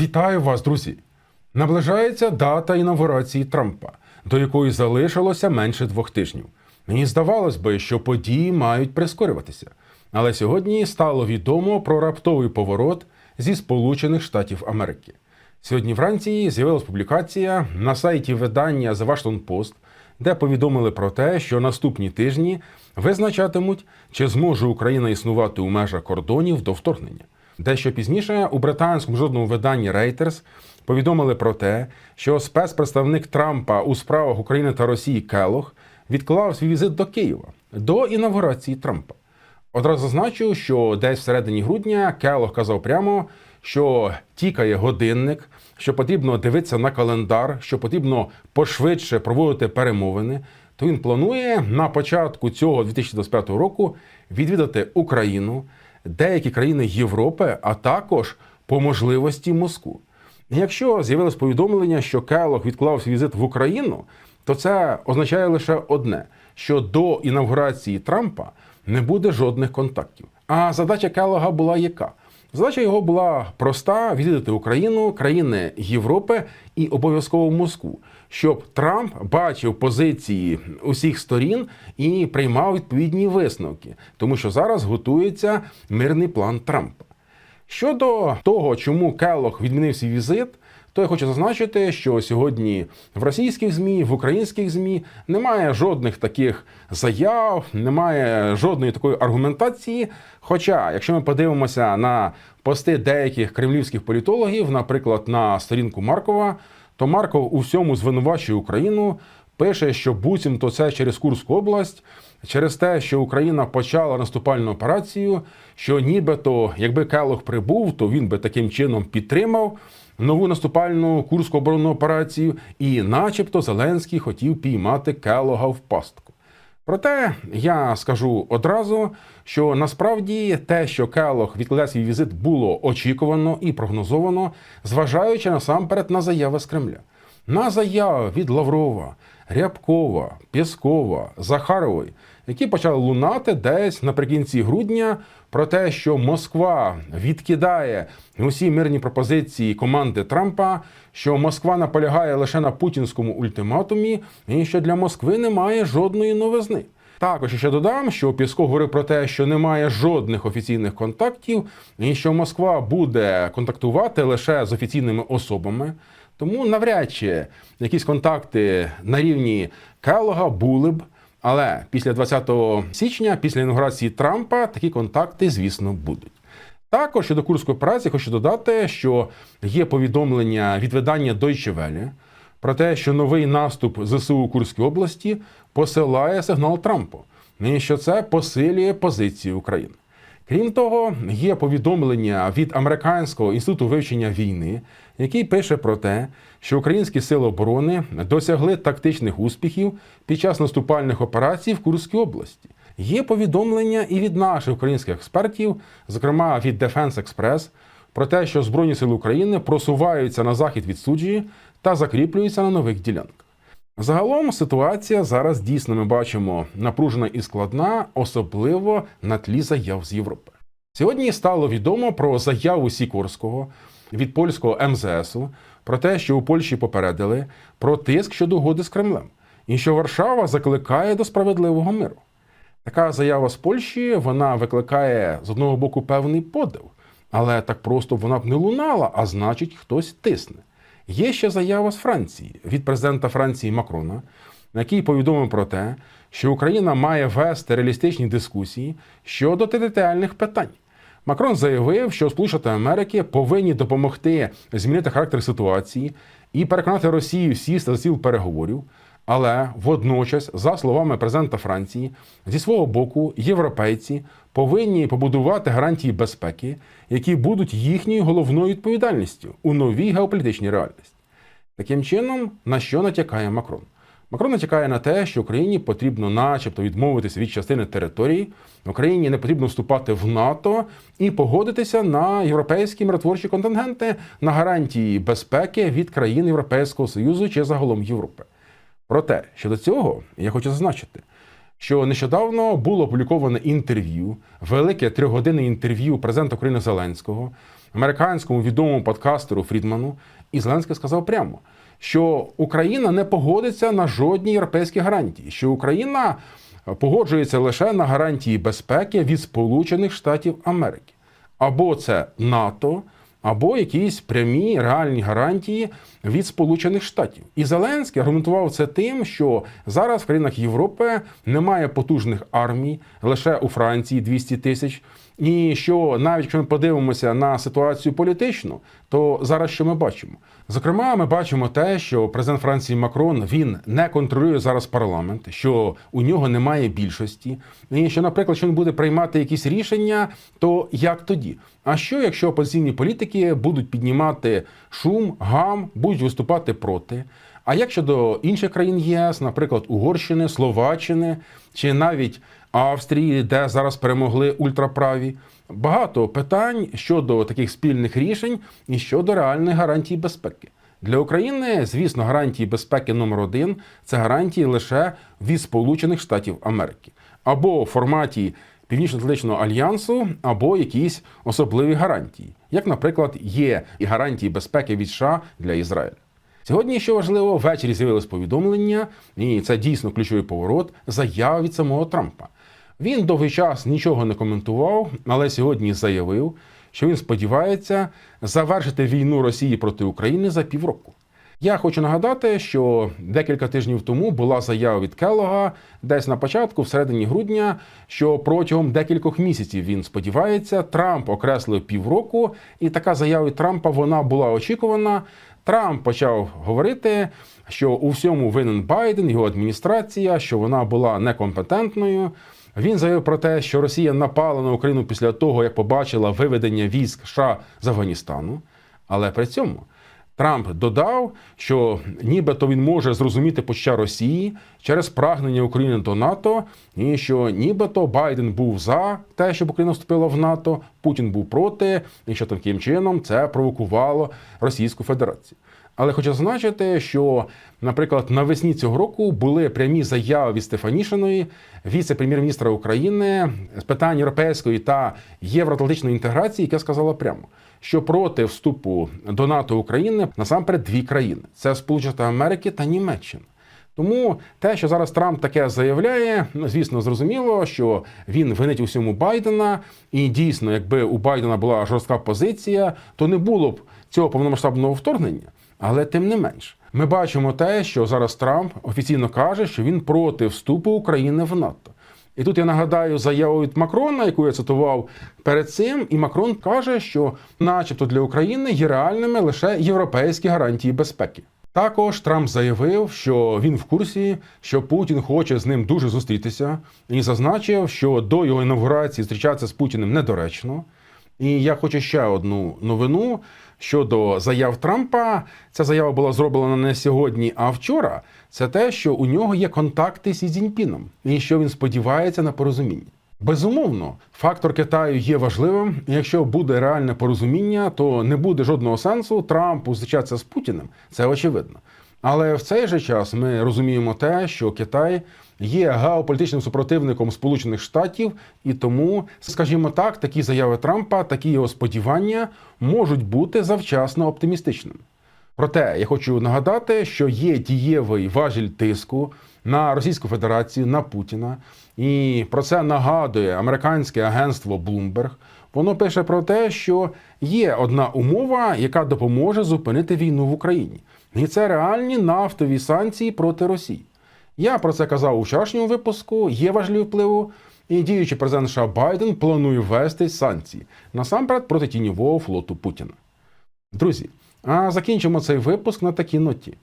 Вітаю вас, друзі! Наближається дата інавгурації Трампа, до якої залишилося менше двох тижнів. Мені здавалось би, що події мають прискорюватися. Але сьогодні стало відомо про раптовий поворот зі Сполучених Штатів Америки. Сьогодні вранці з'явилась публікація на сайті видання The Washington Post, де повідомили про те, що наступні тижні визначатимуть, чи зможе Україна існувати у межах кордонів до вторгнення. Дещо пізніше у британському жодному виданні Reuters повідомили про те, що спецпредставник Трампа у справах України та Росії Келох відклав свій візит до Києва до інавгурації Трампа. Одразу зазначу, що десь всередині грудня Келох казав прямо, що тікає годинник, що потрібно дивитися на календар, що потрібно пошвидше проводити перемовини. То він планує на початку цього 2025 року відвідати Україну, деякі країни Європи, а також по можливості Москву. Якщо з'явилось повідомлення, що Келох відклав свій візит в Україну, то це означає лише одне: що до інавгурації Трампа не буде жодних контактів. А задача Келога була яка? Задача його була проста: відвідати Україну, країни Європи і обов'язково Москву, щоб Трамп бачив позиції усіх сторін і приймав відповідні висновки, тому що зараз готується мирний план Трампа. Щодо того, чому Келлог відмінив свій візит, то я хочу зазначити, що сьогодні в російських ЗМІ, в українських ЗМІ немає жодних таких заяв, немає жодної такої аргументації. Хоча, якщо ми подивимося на пости деяких кремлівських політологів, наприклад, на сторінку Маркова, то Марков у всьому звинувачує Україну. Пише, що буцімто це через Курську область, через те, що Україна почала наступальну операцію, що нібито, якби Келох прибув, то він би таким чином підтримав нову наступальну курську оборонну операцію, і, начебто, Зеленський хотів піймати Келога в пастку. Проте я скажу одразу, що насправді те, що Келох відкладає свій візит, було очікувано і прогнозовано, зважаючи насамперед на заяви з Кремля. На заяви від Лаврова, Рябкова, Пєскова, Захарової, які почали лунати десь наприкінці грудня про те, що Москва відкидає усі мирні пропозиції команди Трампа, що Москва наполягає лише на путінському ультиматумі, і що для Москви немає жодної новизни. Також ще додам, що Пісков говорив про те, що немає жодних офіційних контактів, і що Москва буде контактувати лише з офіційними особами. Тому навряд чи якісь контакти на рівні Келлога були б. Але після 20 січня, після інаугурації Трампа, такі контакти, звісно, будуть. Також щодо курської операції, хочу додати, що є повідомлення від видання Deutsche Welle про те, що новий наступ ЗСУ у Курській області посилає сигнал Трампу, і що це посилює позиції України. Крім того, є повідомлення від Американського інституту вивчення війни, який пише про те, що українські сили оборони досягли тактичних успіхів під час наступальних операцій в Курській області. Є повідомлення і від наших українських експертів, зокрема від Defense Express, про те, що Збройні сили України просуваються на захід від суджі та закріплюються на нових ділянках. Загалом ситуація зараз дійсно ми бачимо напружена і складна, особливо на тлі заяв з Європи. Сьогодні стало відомо про заяву Сікорського від польського МЗСу про те, що у Польщі попередили про тиск щодо угоди з Кремлем, і що Варшава закликає до справедливого миру. Така заява з Польщі вона викликає з одного боку певний подив, але так просто вона б не лунала, а значить, хтось тисне. Є ще заява з Франції від президента Франції Макрона, на який повідомив про те, що Україна має вести реалістичні дискусії щодо територіальних питань. Макрон заявив, що Сполучені Америки повинні допомогти змінити характер ситуації і переконати Росію сісти за стіл переговорів. Але водночас, за словами президента Франції, зі свого боку, європейці повинні побудувати гарантії безпеки, які будуть їхньою головною відповідальністю у новій геополітичній реальності. Таким чином, на що натякає Макрон? Макрон натякає на те, що Україні потрібно, начебто, відмовитися від частини території, Україні не потрібно вступати в НАТО і погодитися на європейські миротворчі контингенти на гарантії безпеки від країн Європейського Союзу чи загалом Європи. Проте щодо цього я хочу зазначити, що нещодавно було опубліковане інтерв'ю, велике трьохгодинне інтерв'ю президента України Зеленського, американському відомому подкастеру Фрідману, і Зеленський сказав прямо, що Україна не погодиться на жодні європейські гарантії, що Україна погоджується лише на гарантії безпеки від Сполучених Штатів Америки. Або це НАТО, або якісь прямі реальні гарантії від Сполучених Штатів. І Зеленський аргументував це тим, що зараз в країнах Європи немає потужних армій, лише у Франції 200 тисяч. І що навіть якщо ми подивимося на ситуацію політичну, то зараз що ми бачимо? Зокрема, ми бачимо те, що президент Франції Макрон він не контролює зараз парламент, що у нього немає більшості, і що, наприклад, що він буде приймати якісь рішення, то як тоді? А що якщо опозиційні політики будуть піднімати шум, гам, будуть виступати проти? А як щодо інших країн ЄС, наприклад, Угорщини, Словаччини чи навіть Австрії, де зараз перемогли ультраправі, багато питань щодо таких спільних рішень і щодо реальних гарантій безпеки. Для України, звісно, гарантії безпеки номер один це гарантії лише від Сполучених Штатів Америки або в форматі Північно-Атлантичного альянсу, або якісь особливі гарантії, як, наприклад, є і гарантії безпеки від США для Ізраїля. Сьогодні, що важливо, ввечері з'явилось повідомлення, і це дійсно ключовий поворот заяв від самого Трампа. Він довгий час нічого не коментував, але сьогодні заявив, що він сподівається завершити війну Росії проти України за півроку. Я хочу нагадати, що декілька тижнів тому була заява від Келлога, десь на початку, в середині грудня, що протягом декількох місяців він сподівається, Трамп окреслив півроку, і така заява від Трампа вона була очікувана. Трамп почав говорити, що у всьому винен Байден, його адміністрація, що вона була некомпетентною. Він заявив про те, що Росія напала на Україну після того, як побачила виведення військ США з Афганістану. Але при цьому Трамп додав, що нібито він може зрозуміти почуття Росії через прагнення України до НАТО, і що нібито Байден був за те, щоб Україна вступила в НАТО, Путін був проти, і що таким чином це провокувало Російську Федерацію. Але хочу зазначити, що, наприклад, навесні цього року були прямі заяви від Стефанішиної, віце-прем'єр-міністра України з питань європейської та євроатлантичної інтеграції, яка сказала прямо, що проти вступу до НАТО України насамперед дві країни: це Сполучені Америки та Німеччина. Тому те, що зараз Трамп таке заявляє, ну звісно, зрозуміло, що він винить усьому Байдена, і дійсно, якби у Байдена була жорстка позиція, то не було б цього повномасштабного вторгнення. Але тим не менш, ми бачимо те, що зараз Трамп офіційно каже, що він проти вступу України в НАТО. І тут я нагадаю заяву від Макрона, яку я цитував перед цим, і Макрон каже, що, начебто, для України є реальними лише європейські гарантії безпеки. Також Трамп заявив, що він в курсі, що Путін хоче з ним дуже зустрітися, і зазначив, що до його інаугурації зустрічатися з Путіним недоречно. І я хочу ще одну новину щодо заяв Трампа. Ця заява була зроблена не сьогодні, а вчора. Це те, що у нього є контакти з Цзіньпіном і що він сподівається на порозуміння. Безумовно, фактор Китаю є важливим. і Якщо буде реальне порозуміння, то не буде жодного сенсу Трампу зустрічатися з Путіним. Це очевидно. Але в цей же час ми розуміємо те, що Китай є геополітичним супротивником Сполучених Штатів, і тому, скажімо так, такі заяви Трампа, такі його сподівання можуть бути завчасно оптимістичними. Проте я хочу нагадати, що є дієвий важіль тиску на Російську Федерацію, на Путіна, і про це нагадує американське агентство Bloomberg. Воно пише про те, що є одна умова, яка допоможе зупинити війну в Україні, і це реальні нафтові санкції проти Росії. Я про це казав у вчорашньому випуску. Є важливі впливу. І діючий президент США Байден планує ввести санкції насамперед проти тіньового флоту Путіна. Друзі, а закінчимо цей випуск на такій ноті.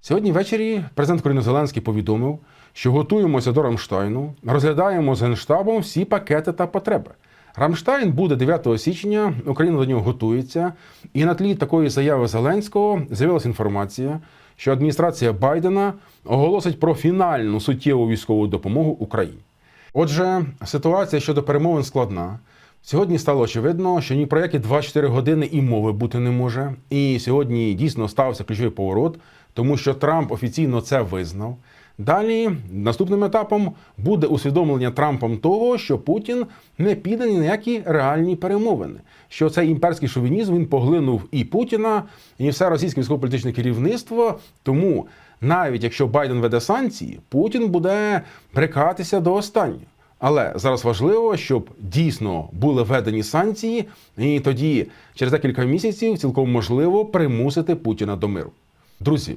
Сьогодні ввечері президент України Зеленський повідомив, що готуємося до Рамштайну, розглядаємо з генштабом всі пакети та потреби. Рамштайн буде 9 січня, Україна до нього готується, і на тлі такої заяви Зеленського з'явилася інформація, що адміністрація Байдена оголосить про фінальну суттєву військову допомогу Україні. Отже, ситуація щодо перемовин складна. Сьогодні стало очевидно, що ні про які 24 години і мови бути не може. І сьогодні дійсно стався ключовий поворот, тому що Трамп офіційно це визнав. Далі наступним етапом буде усвідомлення Трампом того, що Путін не піде ні на які реальні перемовини. Що цей імперський шовінізм він поглинув і Путіна, і все російське військово-політичне керівництво. Тому навіть якщо Байден веде санкції, Путін буде брекатися до останнього. Але зараз важливо, щоб дійсно були введені санкції, і тоді через декілька місяців цілком можливо примусити Путіна до миру. Друзі,